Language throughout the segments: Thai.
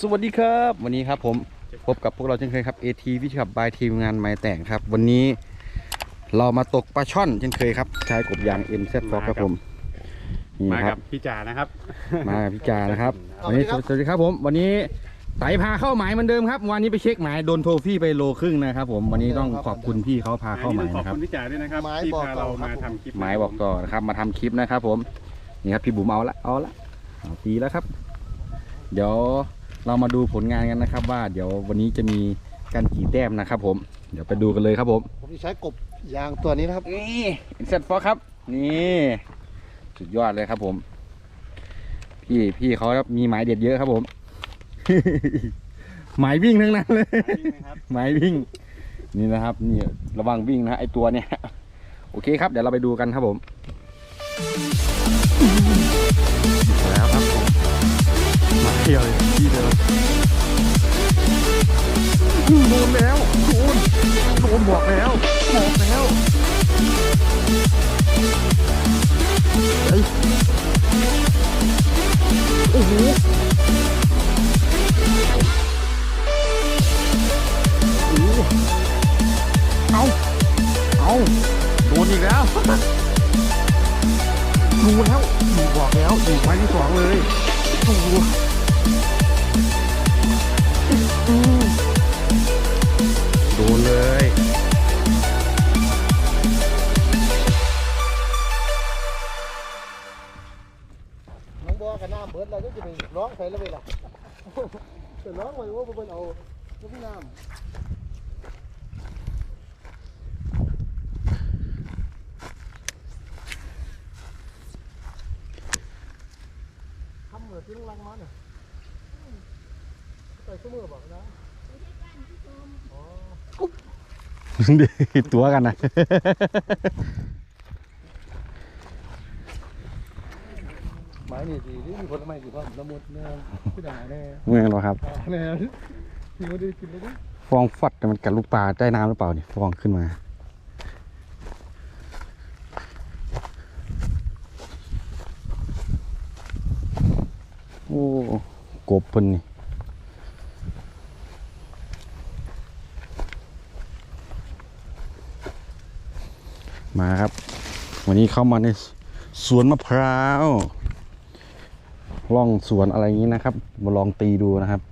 สวัสดีครับ วันนี้ครับผมพบกับพวกเราเช่นเคยครับ AT วิชขับบายทีมงานไม้แต่งครับ วันนี้เรามาตกปลาช่อนเช่นเคยครับ ใช้กบยาง MZ ฟอกครับผมนี่มาคกัรับบพี่จ่านะครับ มากับพี่จานะครับวันนี้สวัสดีครับผม วันนี้ไต่พาเข้าหมายเหมือนเดิมครับ วันนี้ไปเช็คหมายโดนโทฟี่ไปโลครึ่งนะครับผมวันนี้ต้องขอบคุณพี่เขาพาเข้าหมายขอบนะครับ คุณพี่จ่าด้วยนะครับหมายที่บอกพาต่อเราครับมาผมทำคลิปหมายบอกต่อนะครับมาทำคลิปนะครับผมนี่ครับพี่บุ๋มเอาละเอาละ เอาตีแล้วครับ เดี๋ยวเรามาดูผลงานกันนะครับ ว่าเดี๋ยววันนี้จะมีกันกี่แต้มนะครับ ผม เดี๋ยวไปดูกันเลยครับ ผมผมจะใช้กบยางตัวนี้นะครับ นี่เสร็จฟอครับ นี่สุดยอดเลยครับ ผม พี่พี่เขามีหมายเด็ดเยอะครับ ผม หมายวิ่งทั้งนั้นเลยนะครับหมายวิ่ง นี่นะครับ นี่ระวังวิ่งนะไอตัวเนี่ยโอเคครับ เดี๋ยวเราไปดูกันครับผมแล้วครับผม มาเที่ยวเลยที่เดิมโดนแล้วโดนโดนบอกแล้วบอกแล้วำทำเหมือนที่ลุงรังมันอะใส่ซุ้มือบอกนะอ๋อดีตัวกันนะไม้นี่ดีนี่มีผลไม้ดีเพราะละมุดเนี่ยพี่ด่าแน่เมืองเหรอครับแน่พี่ไม่ได้กินเลยดิฟองฟัดแต่มันกัดลูกปลาใต้น้ำหรือเปล่าเนี่ยฟองขึ้นมา อ้กบเพิ่นนี่มาครับ วันนี้เข้ามาในสวนมะพร้าวล่องสวนอะไรอย่างนี้นะครับ มาลองตีดูนะครับ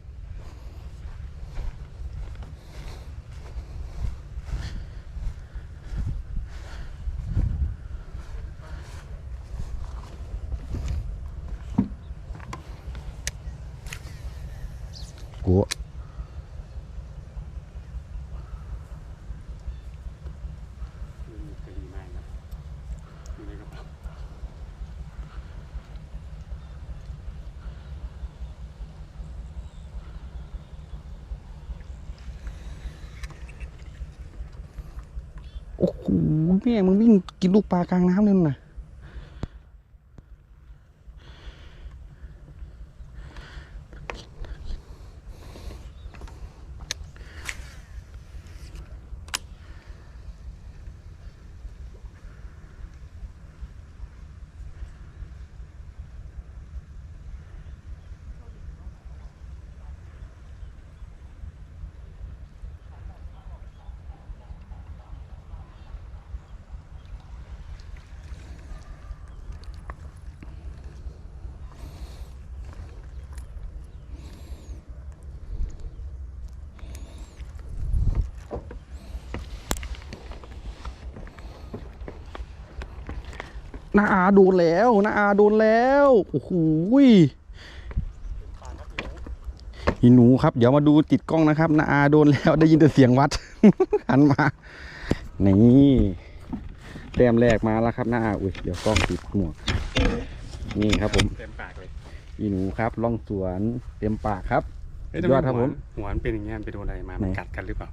กู ดีมากครับอยู่ในกระเป๋า โอ้โหแม่มึงวิ่งกินลูกปลากลางน้ำเลยนะ น้าอาโดนแล้วน้าอาโดนแล้วโอ้โหยอีหนูครับ เดี๋ยวมาดูติดกล้องนะครับน้าอาโดนแล้วได้ยินแต่เสียงวัดหันมานี่แต้มแรกมาแล้วครับน้าอาอุ้ยเดี๋ยวกล้องติดหมวกนี่ครับผมเต็มปากเลยอีหนูครับล่องสวนเต็มปากครับเฮ้ยยอดครับผมหัวมันเป็นอย่างเงี้ยมันไปโดนอะไรมามันไหนกัดกันหรือเปล่า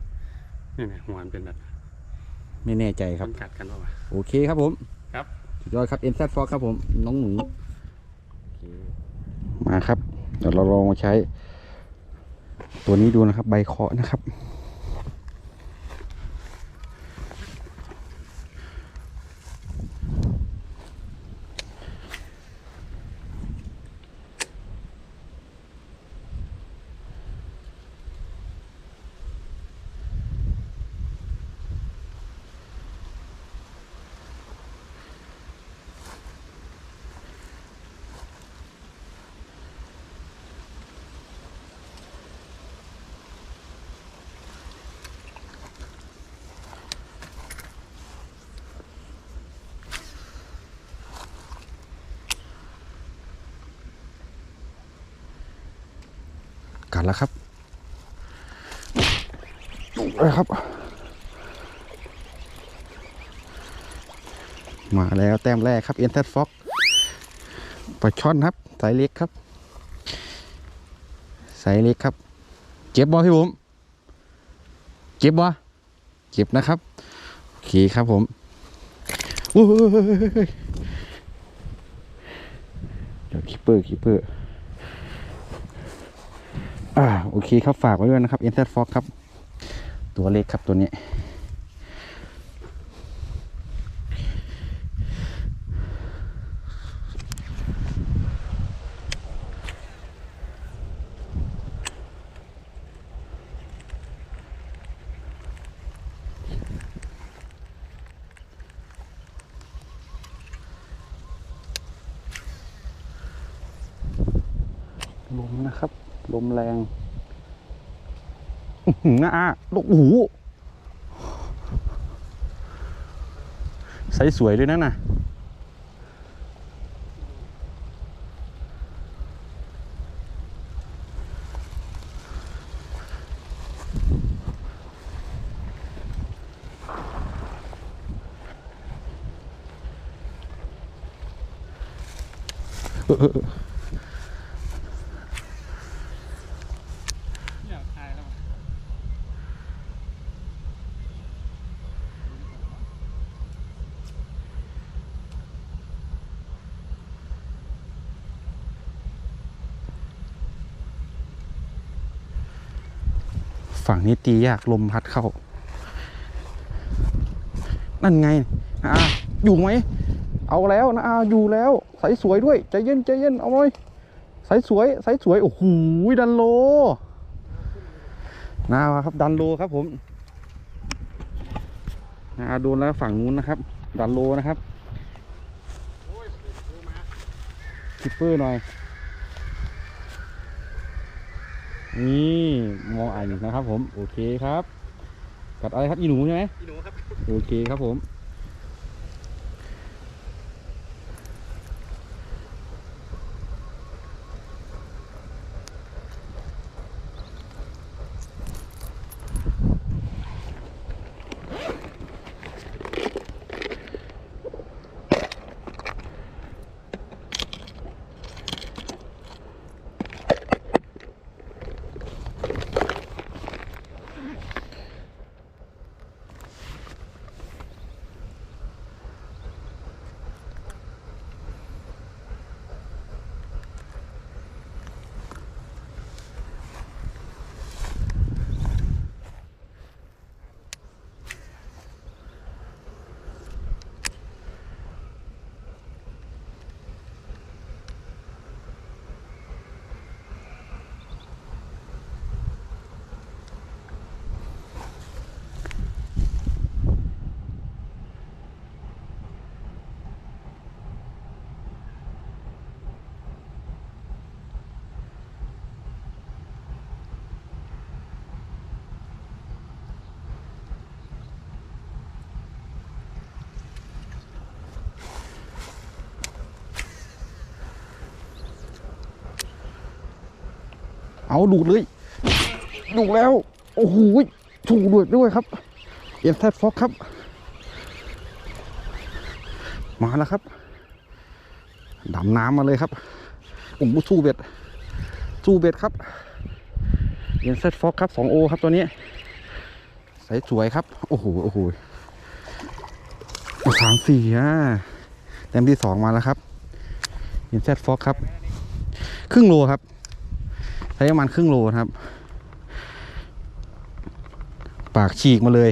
นี่ไงหัวมันเป็นแบบไม่แน่ใจครับมันกัดกันเปล่าวะโอเคครับผมครับ สุดยอดครับ MZ Fox ครับผมน้องหนูมาครับ เดี๋ยวเราลองมาใช้ ตัวนี้ดูนะครับ ใบเคาะนะครับ แล้วครับเลยครับ มาแล้วแต้มแรกครับเอ็นเทสฟ็อกปลาช่อนครับ สายเล็กครับ สายเล็กครับเจ็บบอพี่ผมเจ็บบอเจ็บนะครับโอเคครับผมโอ้ยเดี๋ยวคิปเปอร์คิปเปอร์ อ่าโอเคครับฝากไว้ด้วยนะครับเอ็นเทฟ็อกครับ ตัวเล็กครับตัวนี้ ลมนะครับ ลมแรงอื้อหือนะอะโอ้โหใสสวยด้วยนะน่ะเออเออเออ อยากทายแล้ว ฝั่งนี้ตียากลมพัดเข้า นั่นไงนะอาอยู่ไหม เอาแล้วนะอาอยู่แล้วใสสวยด้วย ใจเย็นใจเย็นเอาเลยใสสวยใสสวย โอ้โหดันโลนาอาครับ ดันโลครับผมนาอาโดนแล้วฝั่งนู้นนะครับ ดันโลนะครับคิปเปอร์หน่อย นี่มองอ่านอยู่นะครับผม โอเคครับ กัดอะไรครับอีหนูใช่ไหมพี่หนูครับ โอเคครับผม เอาดูดเลยดูแล้ว โอ้โหถูกด้วยด้วยครับ เอ็นแทฟ็อกครับ มาแล้วครับดำน้ำมาเลยครับโอ้โหสู้เบ็ดสู้เบ็ดครับเอ็นแทฟ็อกครับสองโอครับตัวนี้ใสสวยครับ โอ้โหโอ้โหสามสี่อะเต็มที่สองมาแล้วครับเอ็นแทฟ็อกครับ ครึ่งโลครับ ช้ประมาณครึ่งโลครับ ปากฉีกมาเลย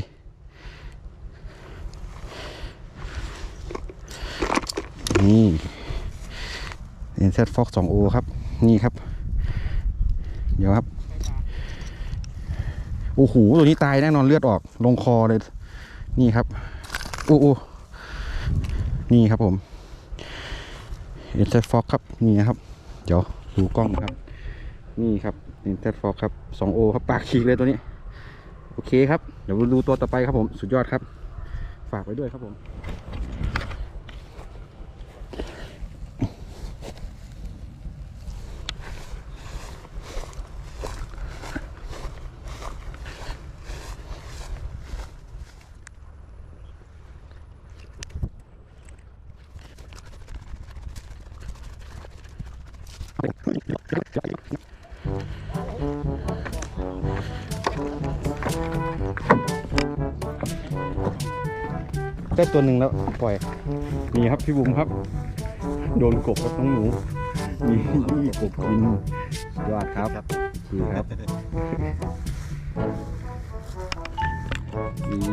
นี่เอ็นเซฟ็อกสองโอครับ นี่ครับ เดี๋ยวครับ โอ้โห ตัวนี้ตายแน่นอนเลือดออก ลงคอเลย นี่ครับ โอ้โอนี่ครับผมเอ็นเซฟ็อกครับ นี่นะครับ เดี๋ยวดูกล้องนะครับ นี่ครับนี่แทดฟอกครับสองโอครับปากขีกเลยตัวนี้ โอเคครับ เดี๋ยวดูตัวต่อไปครับผม สุดยอดครับ ฝากไว้ด้วยครับผม ได้ตัวหนึ่งแล้วปล่อยนี่ครับพี่บุ๋มครับ โดนกบครับน้องหนูนี่กบกินยอดครับดีครับ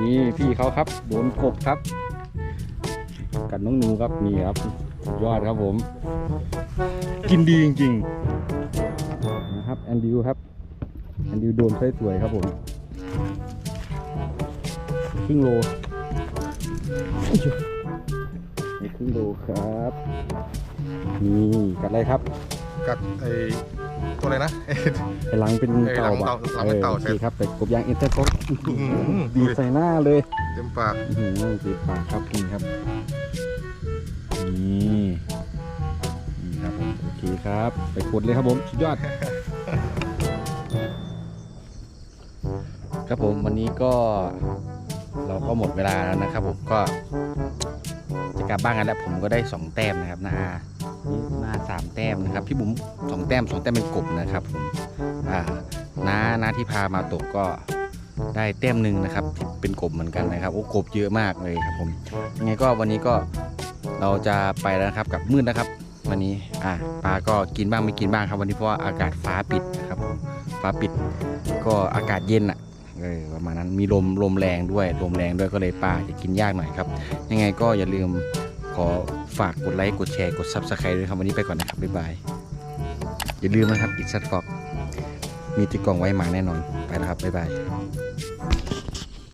นี่พี่เขาครับ โดนกบครับ กับน้องหนูครับนี่ครับยอดครับผม กินดีจริงๆนะครับแอนดิวครับแอนดิวโดนไส้สวยครับผมครึ่งโล นี่ครึ่งโลครับนี่กัดอะไรครับ กับไอ้ตัวอะไรนะไอ้หลังเป็นเออเต่าหลังเต่าปะหลังเป็นเต่าออใช่โอเคครับแต่กบยางเอ็นเตอร์คออื้อหือดีใส่หน้าเลย เต็มปากอื้อหือติดปากครับนี่ครับนี่นี่ครับผมโอเคครับ ไปกดเลยครับผมสุดยอดครับผมวันนี้ก็ เราก็หมดเวลาแล้วนะครับผมก็จะกลับบ้านกันแล้วผมก็ได้สองแต้มนะครับนาอานี่นาสามแต้มนะครับ พี่บุ๋มสองแต้มสองแต้มเป็นกบนะครับผมอ่าน้าน้าที่พามาตกก็ได้แต้มหนึ่งนะครับ เป็นกบเหมือนกันนะครับโอ้กบเยอะมากเลยครับผมยังไงก็วันนี้ก็เราจะไปแล้วนะครับกับมืดนะครับ วันนี้อ่าปลาก็กินบ้างไม่กินบ้างครับ วันนี้เพราะว่าอากาศฟ้าปิดนะครับผมฟ้าปิดก็อากาศเย็นอะ เออประมาณนั้นมีลมลมแรงด้วยลมแรงด้วยก็เลยปลาจะกินยากหน่อยครับ ยังไงก็อย่าลืมขอฝากกดไลค์กดแชร์กดซับสไครต์ด้วยครับวันนี้ไปก่อนนะครับบ๊ายบายอย่าลืมนะครับอิสัตฟอกมีที่กล่องไว้มาแน่นอนไปแล้วครับบ๊ายบาย